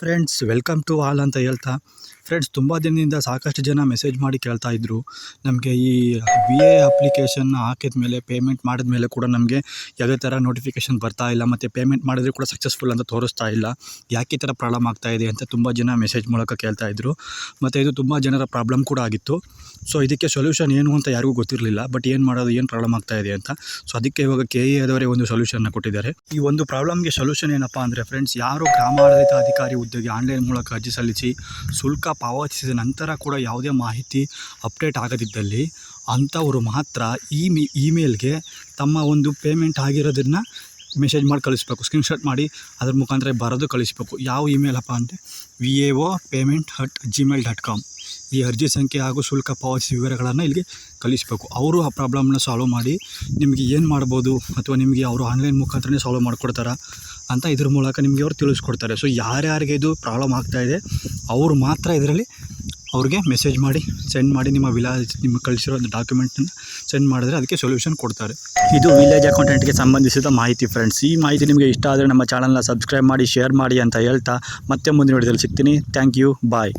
Friends welcome to all ಅಂತ ಹೇಳ್ತಾ. Friends ತುಂಬ ದಿನದಿಂದ ಸಾಕಷ್ಟು ಜನ ಮೆಸೇಜ್ ಮಾಡಿ ಕೇಳ್ತಾ ಇದ್ರು. ನಮಗೆ ಈ ವಿ ಎ ಅಪ್ಲಿಕೇಶನ್ ಹಾಕಿದ ಮೇಲೆ ಪೇಮೆಂಟ್ ಮಾಡಿದ ಮೇಲೆ ಕೂಡ ನಮಗೆ ಯಾವುದೇ ಥರ ನೋಟಿಫಿಕೇಷನ್ ಬರ್ತಾ ಇಲ್ಲ ಮತ್ತು ಪೇಮೆಂಟ್ ಮಾಡಿದ್ರೆ ಕೂಡ ಸಕ್ಸಸ್ಫುಲ್ ಅಂತ ತೋರಿಸ್ತಾ ಇಲ್ಲ. ಯಾಕೆ ಈ ಥರ ಪ್ರಾಬ್ಲಮ್ ಆಗ್ತಾ ಇದೆ ಅಂತ ತುಂಬ ಜನ ಮೆಸೇಜ್ ಮೂಲಕ ಕೇಳ್ತಾ ಮತ್ತು ಇದು ತುಂಬ ಜನರ ಪ್ರಾಬ್ಲಮ್ ಕೂಡ ಆಗಿತ್ತು. ಸೊ ಇದಕ್ಕೆ ಸೊಲ್ಯೂಷನ್ ಏನು ಅಂತ ಯಾರಿಗೂ ಗೊತ್ತಿರಲಿಲ್ಲ ಬಟ್ ಏನು ಮಾಡೋದು, ಏನು ಪ್ರಾಬ್ಲಮ್ ಆಗ್ತಾ ಇದೆ ಅಂತ. ಸೊ ಅದಕ್ಕೆ ಇವಾಗ ಕೆ ಇ ಆದವರೇ ಒಂದು ಸೊಲ್ಯೂಷನ್ನ ಕೊಟ್ಟಿದ್ದಾರೆ. ಈ ಒಂದು ಪ್ರಾಬ್ಲಮ್ಗೆ ಸೊಲ್ಯೂಷನ್ ಏನಪ್ಪ ಅಂದರೆ ಫ್ರೆಂಡ್ಸ್ ಯಾರು ಗ್ರಾಮಾಡಳಿತ ಅಧಿಕಾರಿ ಹುದ್ದೆಗೆ ಆನ್ಲೈನ್ ಮೂಲಕ ಅರ್ಜಿ ಸಲ್ಲಿಸಿ ಶುಲ್ಕ ಪಾವತಿಸಿದ ನಂತರ ಕೂಡ ಯಾವುದೇ ಮಾಹಿತಿ ಅಪ್ಡೇಟ್ ಆಗದಿದ್ದಲ್ಲಿ ಅಂಥವರು ಮಾತ್ರ ಈ ಮಿ ಇಮೇಲ್ಗೆ ತಮ್ಮ ಒಂದು ಪೇಮೆಂಟ್ ಆಗಿರೋದನ್ನು ಮೆಸೇಜ್ ಮಾಡಿ ಕಳಿಸ್ಬೇಕು. ಸ್ಕ್ರೀನ್ಶಾಟ್ ಮಾಡಿ ಅದ್ರ ಮುಖಾಂತರ ಬರೋದು ಕಳಿಸ್ಬೇಕು. ಯಾವ ಇಮೇಲಪ್ಪ ಅಂದರೆ V A O payment hut Gmail dot com ಈ ಅರ್ಜಿ ಸಂಖ್ಯೆ ಹಾಗೂ ಶುಲ್ಕ ಪಾವತಿ ವಿವರಗಳನ್ನು ಇಲ್ಲಿಗೆ ಕಳಿಸಬೇಕು. ಅವರು ಆ ಪ್ರಾಬ್ಲಮ್ನ ಸಾಲ್ವ್ ಮಾಡಿ ನಿಮಗೆ ಏನು ಮಾಡ್ಬೋದು ಅಥವಾ ನಿಮಗೆ ಅವರು ಆನ್ಲೈನ್ ಮುಖಾಂತರನೇ ಸಾಲ್ವ್ ಮಾಡಿಕೊಡ್ತಾರ ಅಂತ ಇದ್ರ ಮೂಲಕ ನಿಮಗೆ ಅವರು ತಿಳಿಸ್ಕೊಡ್ತಾರೆ. ಸೊ ಯಾರ್ಯಾರಿಗೆ ಇದು ಪ್ರಾಬ್ಲಮ್ ಆಗ್ತಾಯಿದೆ ಅವರು ಮಾತ್ರ ಇದರಲ್ಲಿ ಅವ್ರಿಗೆ ಮೆಸೇಜ್ ಮಾಡಿ ಸೆಂಡ್ ಮಾಡಿ ನಿಮ್ಮ ವಿಲೇಜ್ ನಿಮಗೆ ಕಳಿಸಿರೋ ಡಾಕ್ಯುಮೆಂಟನ್ನು ಸೆಂಡ್ ಮಾಡಿದ್ರೆ ಅದಕ್ಕೆ ಸೊಲ್ಯೂಷನ್ ಕೊಡ್ತಾರೆ. ಇದು ವಿಲೇಜ್ ಅಕೌಂಟೆಂಟ್ಗೆ ಸಂಬಂಧಿಸಿದ ಮಾಹಿತಿ ಫ್ರೆಂಡ್ಸ್ ಈ ಮಾಹಿತಿ ನಿಮಗೆ ಇಷ್ಟ ಆದರೆ ನಮ್ಮ ಚಾನಲ್ನ ಸಬ್ಸ್ಕ್ರೈಬ್ ಮಾಡಿ ಶೇರ್ ಮಾಡಿ ಅಂತ ಹೇಳ್ತಾ ಮತ್ತೆ ಮುಂದಿನ ವಿಡಿಯೋದಲ್ಲಿ ಸಿಗ್ತೀನಿ. Thank you bye